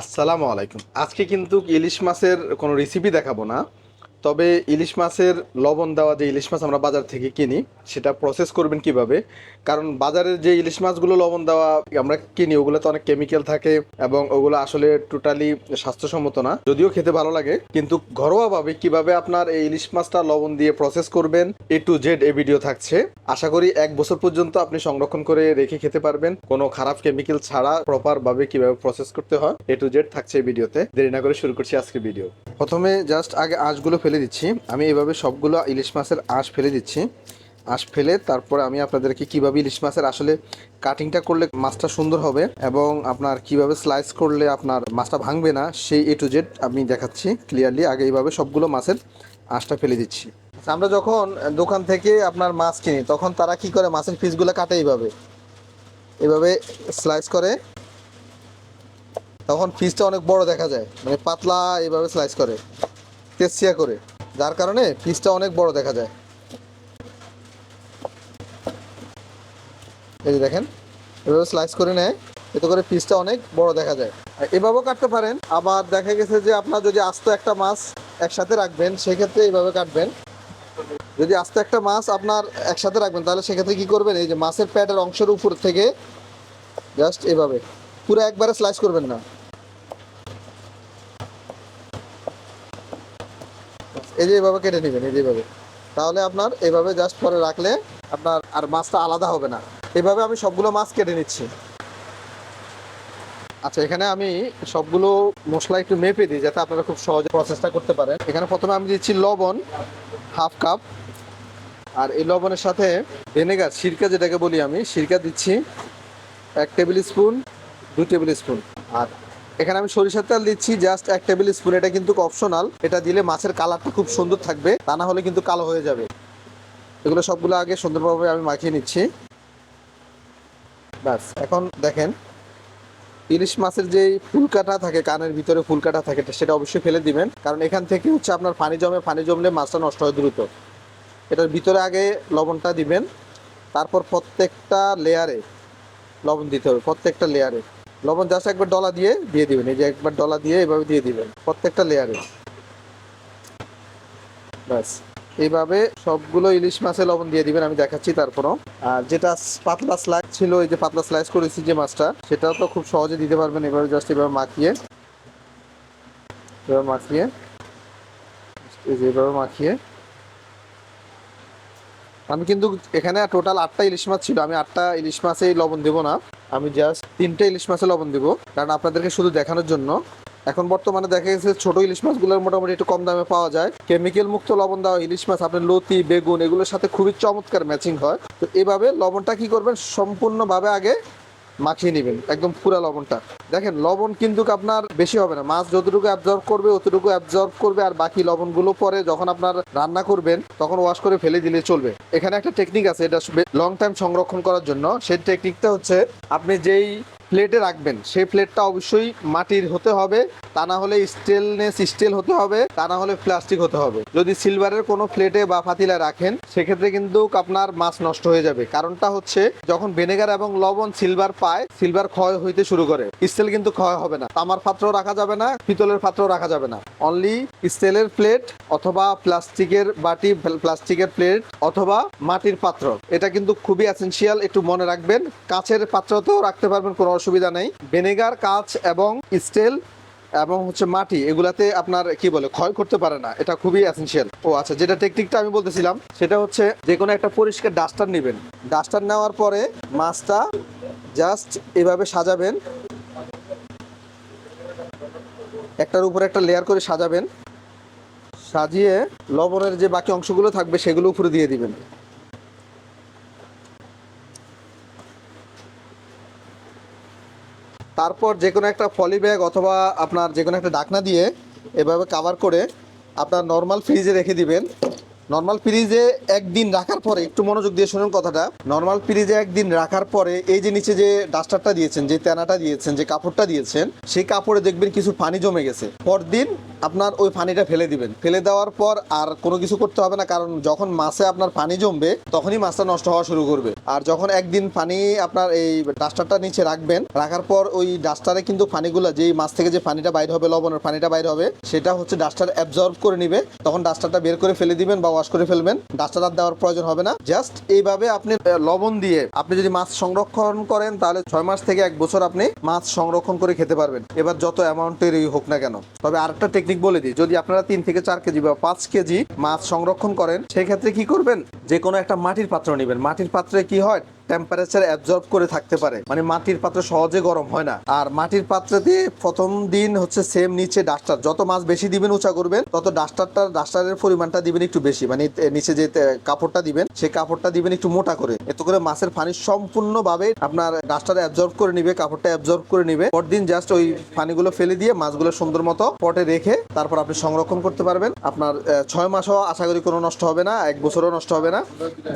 আসসালামু আলাইকুম। আজকে কিন্তু ইলিশ মাছের কোনো রেসিপি দেখাবো না। তবে ইলিশ মাছের লবণ দেওয়া যে ইলিশ মাছ আমরা বাজার থেকে কিনি, সেটা প্রসেস করবেন কীভাবে? কারণ বাজারের যে ইলিশ মাছগুলো লবণ দেওয়া আমরা কিনি, ওগুলোতে অনেক কেমিক্যাল থাকে এবং ওগুলো আসলে টোটালি স্বাস্থ্যসম্মত না। যদিও খেতে ভালো লাগে, কিন্তু ঘরোয়াভাবে কীভাবে আপনার এই ইলিশ মাছটা লবণ দিয়ে প্রসেস করবেন এ টু জেড এই ভিডিও থাকছে। আশা করি এক বছর পর্যন্ত আপনি সংরক্ষণ করে রেখে খেতে পারবেন। কোনো খারাপ কেমিক্যাল ছাড়া প্রপার ভাবে কীভাবে প্রসেস করতে হয় এ টু জেড থাকছে এই ভিডিওতে দেরি না করে শুরু করছি আজকে ভিডিও প্রথমে জাস্ট আগে আঁশগুলো ফেলে দিচ্ছি। আমি এভাবে সবগুলো ইলিশ মাছের আঁশ ফেলে দিচ্ছি। আঁশ ফেলে তারপরে আমি আপনাদেরকে কীভাবে ইলিশ মাছের আসলে কাটিংটা করলে মাছটা সুন্দর হবে এবং আপনার কীভাবে স্লাইস করলে আপনার মাছটা ভাঙবে না, সেই এ টু জেড আমি দেখাচ্ছি ক্লিয়ারলি আগে এইভাবে সবগুলো মাছের আঁশটা ফেলে দিচ্ছি। আমরা যখন দোকান থেকে আপনার মাছ কিনি, তখন তারা কি করে মাছের পিসগুলো কাটে এইভাবে? এভাবে স্লাইস করে। তখন পিসটা অনেক বড় দেখা যায় মানে পাতলা এইভাবে স্লাইস করে তেসিয়া করে। যার কারণে পিসটা অনেক বড় দেখা যায়। এই যে দেখেন, এভাবে স্লাইস করে নেয়, এতে করে পিসটা অনেক বড় দেখা যায়। আর এভাবেও কাটতে পারেন, আবার দেখা গেছে যে আপনার যদি আস্ত একটা মাছ একসাথে রাখবেন, সেক্ষেত্রে এইভাবে কাটবেন। যদি আস্ত একটা মাছ আপনার একসাথে রাখবেন, তাহলে সেক্ষেত্রে কি করবেন, এই যে মাছের প্যাটের অংশের উপর থেকে জাস্ট এভাবে। পুরো একবারে স্লাইস করবেন না। এই যে এভাবে কেটে নেবেন, এই যেভাবে তাহলে আপনার এভাবে জাস্ট পরে রাখলে আপনার আর মাছটা আলাদা হবে না। এভাবে আমি সবগুলো মাছ কেটে নিচ্ছি। আচ্ছা এখানে আমি সবগুলো মশলা একটু মেপে দিই, যাতে আপনারা খুব সহজে প্রসেসটা করতে পারেন। এখানে প্রথমে আমি দিচ্ছি লবণ হাফ কাপ আর এই লবণের সাথে ভিনেগার সিরকা যেটাকে বলি আমি, সিরকা দিচ্ছি এক টেবিল স্পুন, দু টেবিল স্পুন। আর এখানে আমি সরিষার তেল দিচ্ছি জাস্ট এক টেবিল স্পুন এটা কিন্তু অপশনাল এটা দিলে মাছের কালারটা খুব সুন্দর থাকবে, তা না হলে কিন্তু কালো হয়ে যাবে। এগুলো সবগুলো আগে সুন্দরভাবে আমি মাখিয়ে নিচ্ছি। ব্যাস, এখন দেখেন, ইলিশ মাছের যে ফুলকাটা থাকে, কানের ভিতরে ফুলকাটা থাকে সেটা অবশ্যই ফেলে দিবেন। কারণ এখান থেকে হচ্ছে আপনার পানি জমে, পানি জমলে মাছটা নষ্ট হয় দ্রুত। এটার ভিতরে আগে লবণটা দিবেন, তারপর প্রত্যেকটা লেয়ারে লবণ দিতে হবে, প্রত্যেকটা লেয়ারে লবণ জাস্ট একবার ডলা দিয়ে দিয়ে দিবেন। এই যে একবার ডলা দিয়ে এভাবে দিয়ে দিবেন, প্রত্যেকটা লেয়ারে ব্যাস। এইভাবে সবগুলো ইলিশ মাছে লবণ দিয়ে দিবেন, আমি দেখাচ্ছি তারপরও। আর যেটা পাতলা স্লাইস ছিল, এই যে পাতলা স্লাইস করেছি যে মাছটা, সেটাও তো খুব সহজে দিতে পারবেন, এভাবে জাস্ট এভাবে মাখিয়ে। এভাবে মাখিয়ে এভাবে মাখিয়ে। আমি কিন্তু এখানে টোটাল আটটা ইলিশ মাছ ছিল, আমি আটটা ইলিশ মাছেই লবণ দেবো না। আমি জাস্ট তিনটে ইলিশ মাছের লবণ দিব, কারণ আপনাদেরকে শুধু দেখানোর জন্য। এখন বর্তমানে দেখা গেছে ছোট ইলিশ মাছগুলোর মোটামুটি একটু কম দামে পাওয়া যায়। কেমিক্যাল মুক্ত লবণ দেওয়া ইলিশ মাছ, আপনার লতি, বেগুন, এগুলোর সাথে খুবই চমৎকার ম্যাচিং হয়। তো এভাবে লবণটা কি করবেন? সম্পূর্ণভাবে আগে মাখিয়ে নেবেন, একদম পুরা লবণটা। দেখেন, লবণ কিন্তু আপনার বেশি হবে না। মাছ যতটুকু অ্যাবজর্ব করবে, অতটুকু অ্যাবজর্ব করবে, আর বাকি লবণগুলো পরে যখন আপনার রান্না করবেন, তখন ওয়াশ করে ফেলে দিলে চলবে। এখানে একটা টেকনিক আছে, এটা লং টাইম সংরক্ষণ করার জন্য। সেই টেকনিকটা হচ্ছে, আপনি যেই প্লেটে রাখবেন, সেই প্লেটটা অবশ্যই মাটির হতে হবে। তা না হলে স্টেলনেস স্টিল হতে হবে, তা না হলে প্লাস্টিক হতে হবে। যদি সিলভারের কোনো প্লেটে বা ফাতিলা রাখেন, সেক্ষেত্রে কিন্তু আপনার মাছ নষ্ট হয়ে যাবে। কারণটা হচ্ছে, যখন ভিনেগার এবং লবণ সিলভার পায় সিলভার ক্ষয় হইতে শুরু করে। স্টিল কিন্তু ক্ষয় হবে না। তামার পাত্র রাখা যাবে না, পিতলের পাত্র রাখা যাবে না। অনলি স্টিলের প্লেট অথবা প্লাস্টিকের বাটি প্লাস্টিকের প্লেট অথবা মাটির পাত্র। এটা কিন্তু খুবই এসেনশিয়াল একটু মনে রাখবেন। কাছের পাত্রতেও রাখতে পারবেন, কোনো অসুবিধা নেই। ভিনেগার কাঁচ এবং স্টিল এবং হচ্ছে মাটি, এগুলাতে আপনার, কি বলে, ক্ষয় করতে পারে না। এটা খুবই এসেনশিয়াল ও আচ্ছা যেটা টেকনিকটা আমি বলতেছিলাম, সেটা হচ্ছে যে কোনো একটা পরিষ্কার ডাস্টার নেবেন। ডাস্টার নেওয়ার পরে মাছটা জাস্ট এভাবে সাজাবেন। একটার উপরে একটা লেয়ার করে সাজাবেন। সাজিয়ে লবণের যে বাকি অংশগুলো থাকবে, সেগুলো উপরে দিয়ে দিবেন। তারপর যে কোনো একটা ফলি ব্যাগ অথবা আপনার যে কোনো একটা ডাকনা দিয়ে এভাবে কাভার করে আপনার নর্মাল ফ্রিজে রেখে দিবেন। নর্মাল ফ্রিজে একদিন রাখার পরে, একটু মনোযোগ দিয়ে শুনুন কথাটা। নর্মাল ফ্রিজে একদিন রাখার পরে, এই যে নিচে যে ডাস্টারটা দিয়েছেন, যে তেনাটা দিয়েছেন, যে কাপড়টা দিয়েছেন, সেই কাপড়ে দেখবেন কিছু পানি জমে গেছে। পরদিন আপনার ওই পানিটা ফেলে দিবেন। ফেলে দেওয়ার পর আর কোনো কিছু করতে হবে না, কারণ যখন মাছে আপনার পানি জমবে, তখনই মাছটা নষ্ট হওয়া শুরু করবে। আর যখন একদিন পানি আপনার এই ডাস্টারটা নিচে রাখবেন, রাখার পর ওই ডাস্টারে কিন্তু পানিগুলো, যেই মাছ থেকে যে পানিটা বাইর হবে, লবণের পানিটা বাইর হবে, সেটা হচ্ছে ডাস্টার অ্যাবজর্ব করে নিবে। তখন ডাস্টারটা বের করে ফেলে দিবেন বা ওয়াশ করে ফেলবেন। ডাস্টার আর দেওয়ার প্রয়োজন হবে না। জাস্ট এইভাবে আপনি লবণ দিয়ে আপনি যদি মাছ সংরক্ষণ করেন, তাহলে ছয় মাস থেকে এক বছর আপনি মাছ সংরক্ষণ করে খেতে পারবেন। এবার যত অ্যামাউন্টেরই হোক না কেন। তবে আরেকটা টেকনিক বলে দিই, যদি আপনারা তিন থেকে চার কেজি বা পাঁচ কেজি মাছ সংরক্ষণ করেন, সেক্ষেত্রে কি করবেন? যে কোনো একটা মাটির পাত্র নেবেন। মাটির পাত্রে কি হয়? টেম্পারেচার অ্যাবজর্ব করে থাকতে পারে। মানে মাটির পাত্র সহজে গরম হয় না। আর মাটির পাত্রে দিয়ে প্রথম দিন হচ্ছে সেম নিচে ডাস্টার। যত মাছ বেশি দিবেন, উঁচা করবেন, তত ডাস্টারটা ডাস্টারের পরিমাণটা দিবেন একটু বেশি। মানে নিচে যে কাপড়টা দিবেন, সেই কাপড়টা দিবেন একটু মোটা করে। এতে করে মাছের পানি সম্পূর্ণভাবে আপনার ডাস্টার অ্যাবজর্ব করে নিবে, কাপড়টা অ্যাবজর্ব করে নিবে। পরদিন জাস্ট ওই পানিগুলো ফেলে দিয়ে মাছগুলো সুন্দর মতো পটে রেখে তারপর আপনি সংরক্ষণ করতে পারবেন। আপনার ছয় মাসও আশা করি কোনো নষ্ট হবে না, এক বছরও নষ্ট হবে না।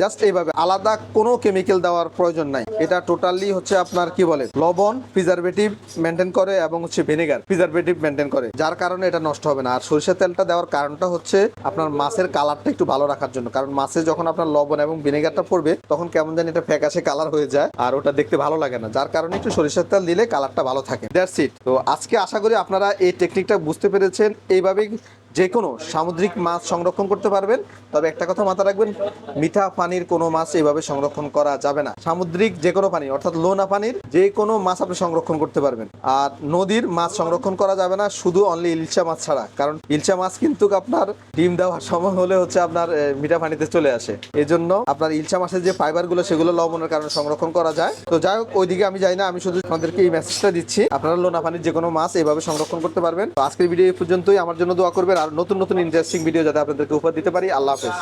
জাস্ট এইভাবে। আলাদা কোনো কেমিক্যাল দেওয়ার প্রয়োজন নাই। এটা টোটালি হচ্ছে আপনার কি বলে, লবণ প্রিজারভেটিভ মেনটেন করে এবং হচ্ছে ভিনেগার প্রিজারভেটিভ মেনটেন করে। যার কারণে এটা নষ্ট হবে না। আর সরিষার তেলটা দেওয়ার কারণটা হচ্ছে আপনার মাছের কালারটা একটু ভালো রাখার জন্য। কারণ মাছে যখন আপনার লবণ এবং ভিনেগারটা পড়বে, তখন কেমন জানি এটা ফ্যাকাশে কালার হয়ে যায় আর ওটা দেখতে ভালো লাগে না। যার কারণে একটু সরিষার তেল দিলে কালারটা ভালো থাকে। দ্যাটস ইট তো আজকে আশা করি আপনারা এই টেকনিকটা বুঝতে পেরেছেন। এইভাবেই যে কোনো সামুদ্রিক মাছ সংরক্ষণ করতে পারবেন। তবে একটা কথা মাথা রাখবেন, মিঠা পানির কোনো মাছ এইভাবে সংরক্ষণ করা যাবে না। সামুদ্রিক যে কোনো পানি, অর্থাৎ লোনা পানির যে কোনো মাছ আপনি সংরক্ষণ করতে পারবেন। আর নদীর মাছ সংরক্ষণ করা যাবে না, শুধু অনলি ইলচা মাছ ছাড়া। কারণ ইলচা মাছ কিন্তু আপনার ডিম দেওয়ার সময় হলে হচ্ছে আপনার মিঠা পানিতে চলে আসে। এই জন্য আপনার ইলচা মাছের যে ফাইবারগুলো, সেগুলো লবণের কারণে সংরক্ষণ করা যায়। তো যাই হোক, ওইদিকে আমি যাই না, আমি শুধু আপনাদেরকে এই মেসেজটা দিচ্ছি। আপনারা লোনা পানির যে কোনো মাছ এইভাবে সংরক্ষণ করতে পারবেন। তো আজকের ভিডিও এই পর্যন্তই। আমার জন্য দোয়া করবেন। আর নতুন নতুন ইন্টারেস্টিং ভিডিও যাতে আপনাদেরকে উপহার দিতে পারি। আল্লাহ হাফেজ।